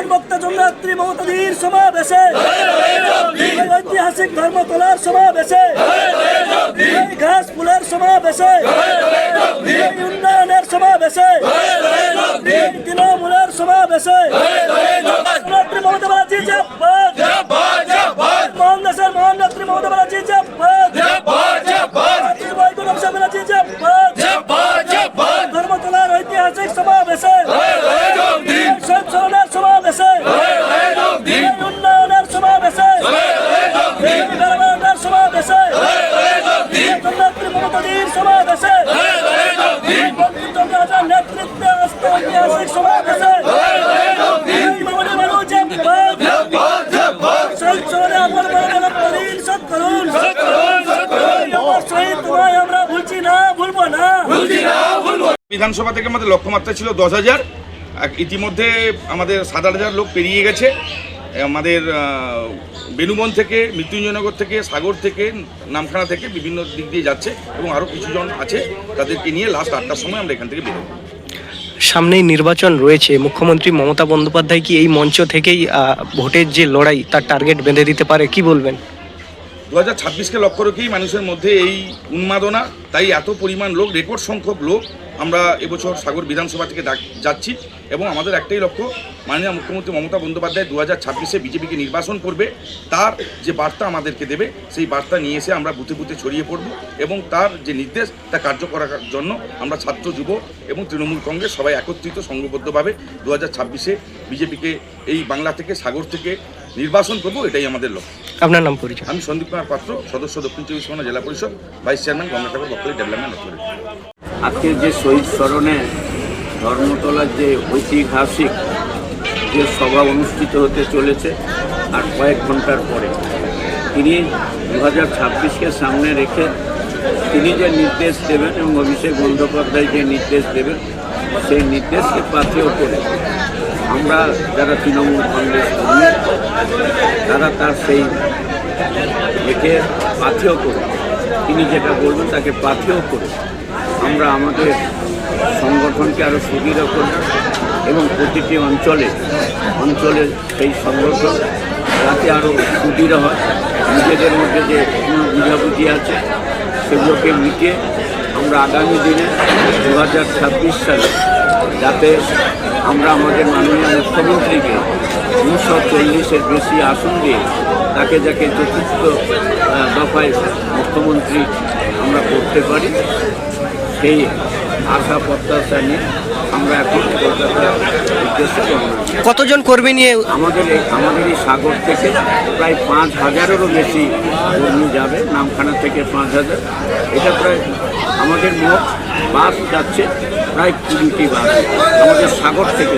নেত্রী মমতাদির সমাবেশে। ঐতিহাসিক ধর্মতলার সমাবেশে। ঘাস ফুলের সমাবেশে এই উন্নয়নের সমাবেশে এই তৃণমূলের সমাবেশে নেত্রী মমতা ব্যানার্জি জিন্দাবাদ মহান দেশের মহান নেত্রী মমতা ব্যানার্জি জিন্দাবাদ জাতীয় বৈকুণ্ঠ অভিষেক ব্যানার্জি জিন্দাবাদ ধর্মতলার ঐতিহাসিক সমাবেশে এই সংশোধনের সমাবেশে এই উন্নয়নের সমাবেশে এই মেরামতের সমাবেশে এই নেত্রী মমতাদির সমাবেশে এই বঙ্কিমচন্দ্র আজাদ নেতৃত্বে আস্তে ঐতিহাসিক সমাবেশে এই মামনি মানু জিন্দাবাদ সংসদে আপনার বাংলা প্রতিদিন সৎ করুন এই আমার শহীদ তোমায় আমরা ভুলছি না ভুলবো না বিধানসভা থেকে আমাদের লক্ষ্যমাত্রা ছিল দশ হাজার। ইতিমধ্যে আমাদের সাত হাজার লোক পেরিয়ে গেছে। আমাদের বেনুবন থেকে, মৃত্যুঞ্জয়নগর থেকে, সাগর থেকে, নামখানা থেকে বিভিন্ন দিক দিয়ে যাচ্ছে এবং আরও কিছুজন আছে তাদেরকে নিয়ে লাস্ট আটটার সময় আমরা এখান থেকে বেরোবো। সামনেই নির্বাচন রয়েছে। মুখ্যমন্ত্রী মমতা বন্দ্যোপাধ্যায় কি এই মঞ্চ থেকেই ভোটের যে লড়াই, তার টার্গেট বেঁধে দিতে পারে? কি বলবেন? দু হাজার ছাব্বিশকে লক্ষ্য রেখেই মানুষের মধ্যে এই উন্মাদনা, তাই এত পরিমাণ লোক, রেকর্ড সংখ্যক লোক আমরা এবছর সাগর বিধানসভা থেকে যাচ্ছি। এবং আমাদের একটাই লক্ষ্য, মাননীয় মুখ্যমন্ত্রী মমতা বন্দ্যোপাধ্যায় দু হাজার ছাব্বিশে বিজেপিকে নির্বাচন করবে। তার যে বার্তা আমাদেরকে দেবে, সেই বার্তা নিয়ে এসে আমরা বুথে বুথে ছড়িয়ে পড়ব এবং তার যে নির্দেশ, তা কার্য করার জন্য আমরা ছাত্র, যুব এবং তৃণমূল কংগ্রেস সবাই একত্রিত, সংঘবদ্ধভাবে দু হাজার ছাব্বিশে বিজেপিকে এই বাংলা থেকে, সাগর থেকে নির্বাচন করব, এটাই আমাদের লক্ষ্য। আপনার নাম পরিচয়। আমি সন্দীপ কুমার পাত্র সদস্য দক্ষিণ চব্বিশ পরগনা জেলা পরিষদ vice chairman Gangasagar Bakkhali development authority আজকের যে শহীদ স্মরণে ধর্মতলার যে ঐতিহাসিক যে সভা অনুষ্ঠিত হতে চলেছে আর কয়েক ঘণ্টার পরে তিনি দু হাজার ছাব্বিশকে সামনে রেখে তিনি যে নির্দেশ দেবেন এবং অভিষেক বন্দ্যোপাধ্যায় যে নির্দেশ দেবেন সেই নির্দেশকে পাথেয় করে আমরা যারা তৃণমূল কংগ্রেস কর্মী, তারা তার সেই একে পাথেয় করে তিনি যেটা বলবেন তাকে পাথেয় করে আমরা আমাদের সংগঠনকে আরও সুদৃঢ় করব এবং প্রতিটি অঞ্চলে অঞ্চলে সেই সংগঠন যাতে আরও সুদৃঢ় হয়। নিজেদের মধ্যে যে বুঝাবুঝি আছে, সেগুলোকে মিটিয়ে আমরা আগামী দিনে দু হাজার ছাব্বিশ সালে যাতে আমরা আমাদের মাননীয় মুখ্যমন্ত্রীকে দুশো চল্লিশের বেশি আসন দিয়ে তাকে যাকে চতুর্থ দফায় মুখ্যমন্ত্রী আমরা করতে পারি সেই আশা প্রত্যাশা নিয়ে আমরা এখন কলকাতার উদ্দেশ্যে। কতজন কর্মী নিয়ে আমাদের এই আমাদের এই সাগর থেকে প্রায় পাঁচ হাজারেরও বেশি কর্মী যাবে নামখানা থেকে পাঁচ হাজার এটা প্রায় আমাদের মোট বাস যাচ্ছে প্রায় কুড়িটি বাস আমাদের সাগর থেকে।